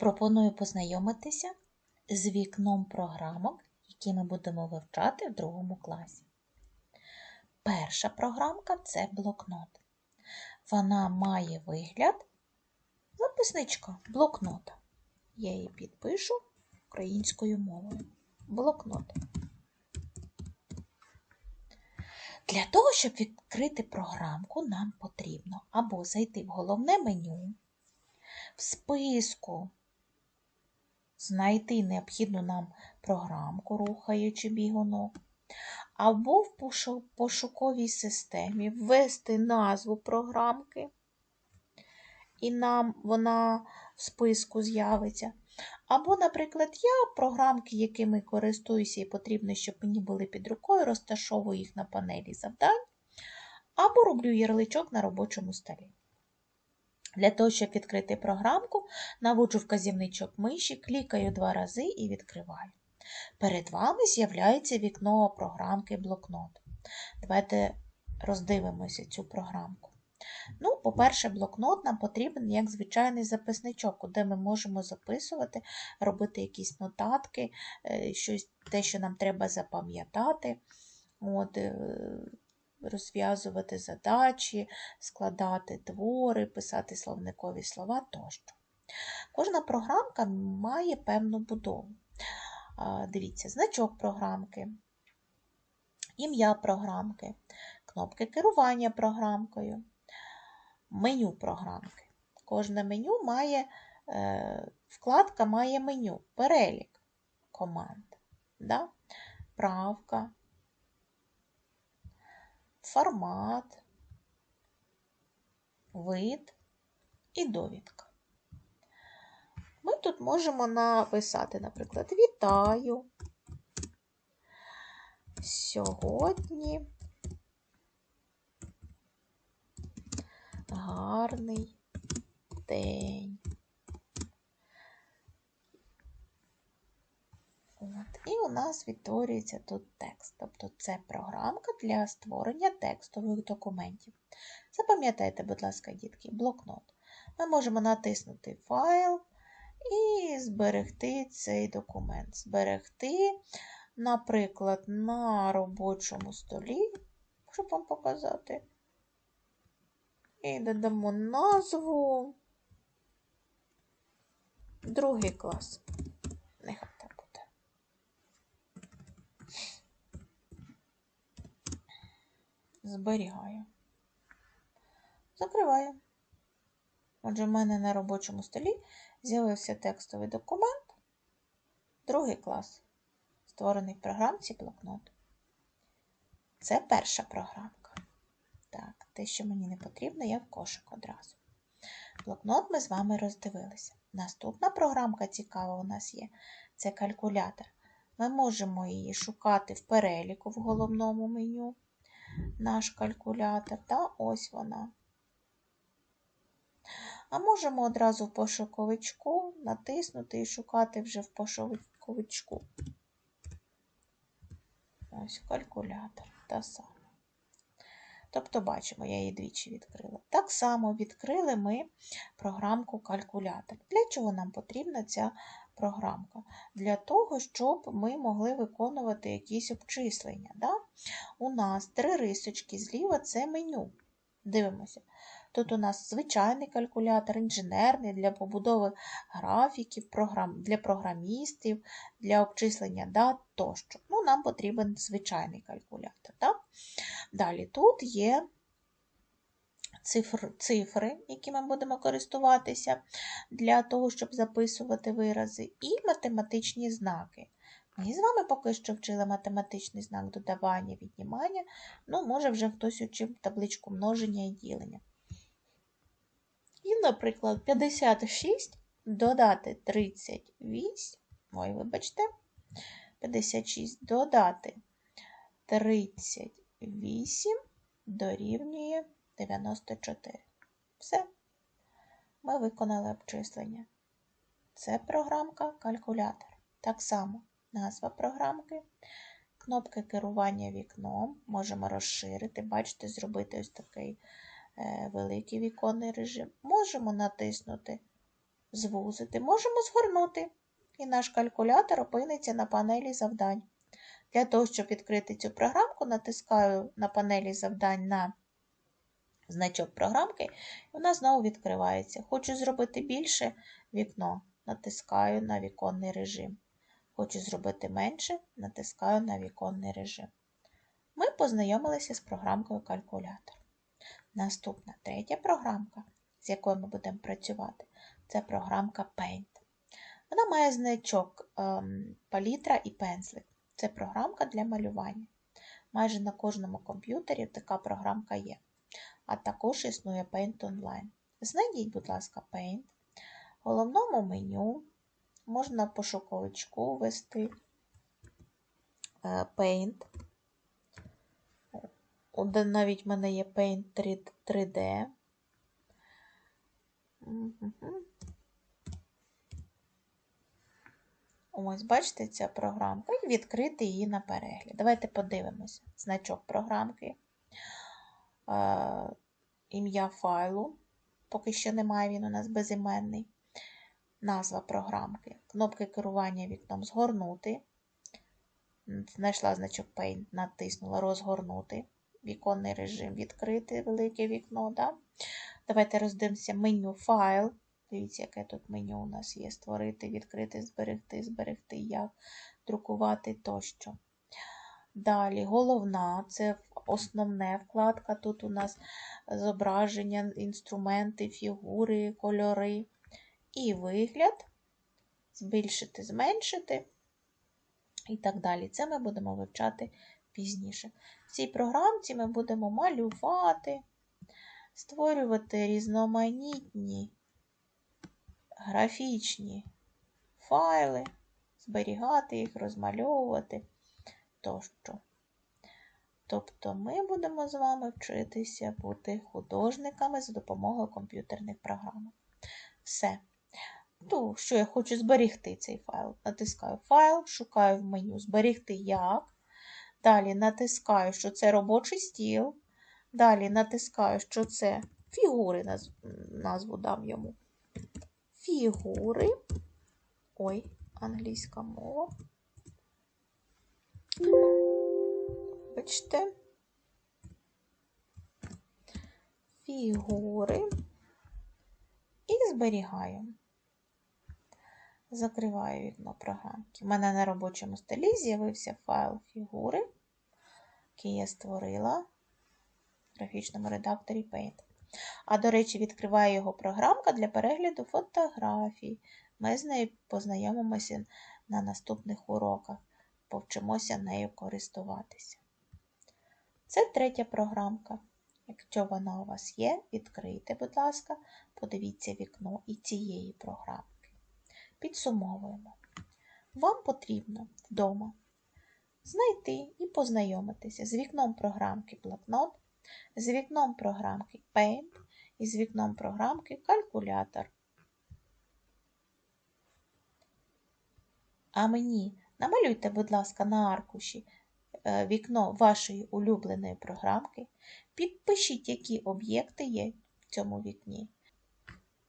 Пропоную познайомитися з вікном програмок, які ми будемо вивчати в другому класі. Перша програмка це блокнот. Вона має вигляд записничка блокнота. Я її підпишу українською мовою. Блокнот. Для того, щоб відкрити програмку, нам потрібно або зайти в головне меню, в списку знайти необхідну нам програмку, рухаючи бігунок, або в пошуковій системі ввести назву програмки, і нам вона в списку з'явиться. Або, наприклад, я програмки, якими користуюся і потрібно, щоб мені були під рукою, розташовую їх на панелі завдань, або роблю ярличок на робочому столі. Для того, щоб відкрити програмку, наводжу вказівничок миші, клікаю два рази і відкриваю. Перед вами з'являється вікно програмки блокнот. Давайте роздивимося цю програмку. Ну, По-перше, блокнот нам потрібен як звичайний записничок, куди ми можемо записувати, робити якісь нотатки, е, щось, те, що нам треба запам'ятати. От, е, розв'язувати задачі, складати твори, писати словникові слова тощо. Кожна програмка має певну будову. Дивіться, значок програмки, ім'я програмки, кнопки керування програмкою, меню програмки. Кожне меню має, е, вкладка має меню, перелік команд, да? правка, формат, вид і довідка. Ми тут можемо написати, наприклад, вітаю. Сьогодні гарний день. От. І у нас відтворюється тут текст. Тобто це програмка для створення текстових документів. Запам'ятайте, будь ласка, дітки, блокнот. Ми можемо натиснути файл і зберегти цей документ. Зберегти, наприклад, на робочому столі, щоб вам показати. І додамо назву другий клас. Зберігаю. Закриваю. Отже, в мене на робочому столі з'явився текстовий документ, другий клас, створений в програмці блокнот. Це перша програмка. Так, те, що мені не потрібно, я в кошик одразу. Блокнот ми з вами роздивилися. Наступна програмка цікава у нас є це калькулятор. Ми можемо її шукати в переліку в головному меню наш калькулятор, та ось вона. А можемо одразу в пошуковичку натиснути і шукати вже в пошуковичку. Ось калькулятор та сама. Тобто, бачимо, я її двічі відкрила. Так само відкрили ми програмку калькулятор. Для чого нам потрібна ця програмка? Для того, щоб ми могли виконувати якісь обчислення. Да? У нас три рисочки зліва це меню. Дивимося. Тут у нас звичайний калькулятор, інженерний для побудови графіків, програм, для програмістів, для обчислення дат тощо. Ну, Нам потрібен звичайний калькулятор. Так? Далі тут є цифр, цифри, які ми будемо користуватися для того, щоб записувати вирази, і математичні знаки. Ми з вами поки що вчили математичний знак додавання, віднімання, ну, може, вже хтось учив табличку множення і ділення. І, наприклад, 56 додати 38, ой, вибачте, 56 додати 38 дорівнює 94. Все. Ми виконали обчислення. Це програмка калькулятор. Так само назва програмки, кнопки керування вікном. Можемо розширити, бачите, зробити ось такий е, великий віконний режим. Можемо натиснути звузити, можемо згорнути. І наш калькулятор опиниться на панелі завдань. Для того, щоб відкрити цю програмку, натискаю на панелі завдань на значок програмки, і вона знову відкривається. Хочу зробити більше вікно, натискаю на віконний режим. Хочу зробити менше, натискаю на віконний режим. Ми познайомилися з програмкою калькулятор. Наступна третя програмка, з якою ми будемо працювати, це програмка Paint. Вона має значок ем, палітра і пензлик. Це програмка для малювання. Майже на кожному комп'ютері така програмка є. А також існує Paint Online. Знайдіть, будь ласка, Paint. В головному меню можна пошуковичку ввести е, Paint. Навіть в мене є Paint 3D. Ось, бачите, ця програмка, і відкрити її на перегляд. Давайте подивимося. Значок програмки, ім'я файлу. Поки що немає, він у нас безіменний. Назва програмки. Кнопки керування вікном згорнути. Знайшла значок Paint, натиснула розгорнути. Віконний режим відкрити велике вікно. Да? Давайте роздивимося меню файл. Дивіться, яке тут меню у нас є: створити, відкрити, зберегти, зберегти, як, друкувати тощо. Далі головна це основне вкладка. Тут у нас зображення, інструменти, фігури, кольори. І вигляд, збільшити, зменшити і так далі. Це ми будемо вивчати пізніше. В цій програмці ми будемо малювати, створювати різноманітні графічні файли, зберігати їх, розмальовувати тощо. Тобто ми будемо з вами вчитися бути художниками за допомогою комп'ютерних програм. Все. Ну, що я хочу зберігти цей файл. Натискаю файл, шукаю в меню Зберігти як. Далі натискаю, що це робочий стіл. Далі натискаю, що це фігури, назву дам йому фігури. Ой, англійська мова. Бачите, фігури і зберігаю. Закриваю вікно програмки. У мене на робочому столі з'явився файл фігури, який я створила в графічному редакторі Paint. А, до речі, відкриває його програмка для перегляду фотографій. Ми з нею познайомимося на наступних уроках, повчимося нею користуватися. Це третя програмка. Якщо вона у вас є, відкрийте, будь ласка, подивіться вікно і цієї програмки. Підсумовуємо. Вам потрібно вдома знайти і познайомитися з вікном програмки блокнот з вікном програмки Paint і з вікном програмки Калькулятор. А мені намалюйте, будь ласка, на аркуші е, вікно вашої улюбленої програмки. Підпишіть, які об'єкти є в цьому вікні.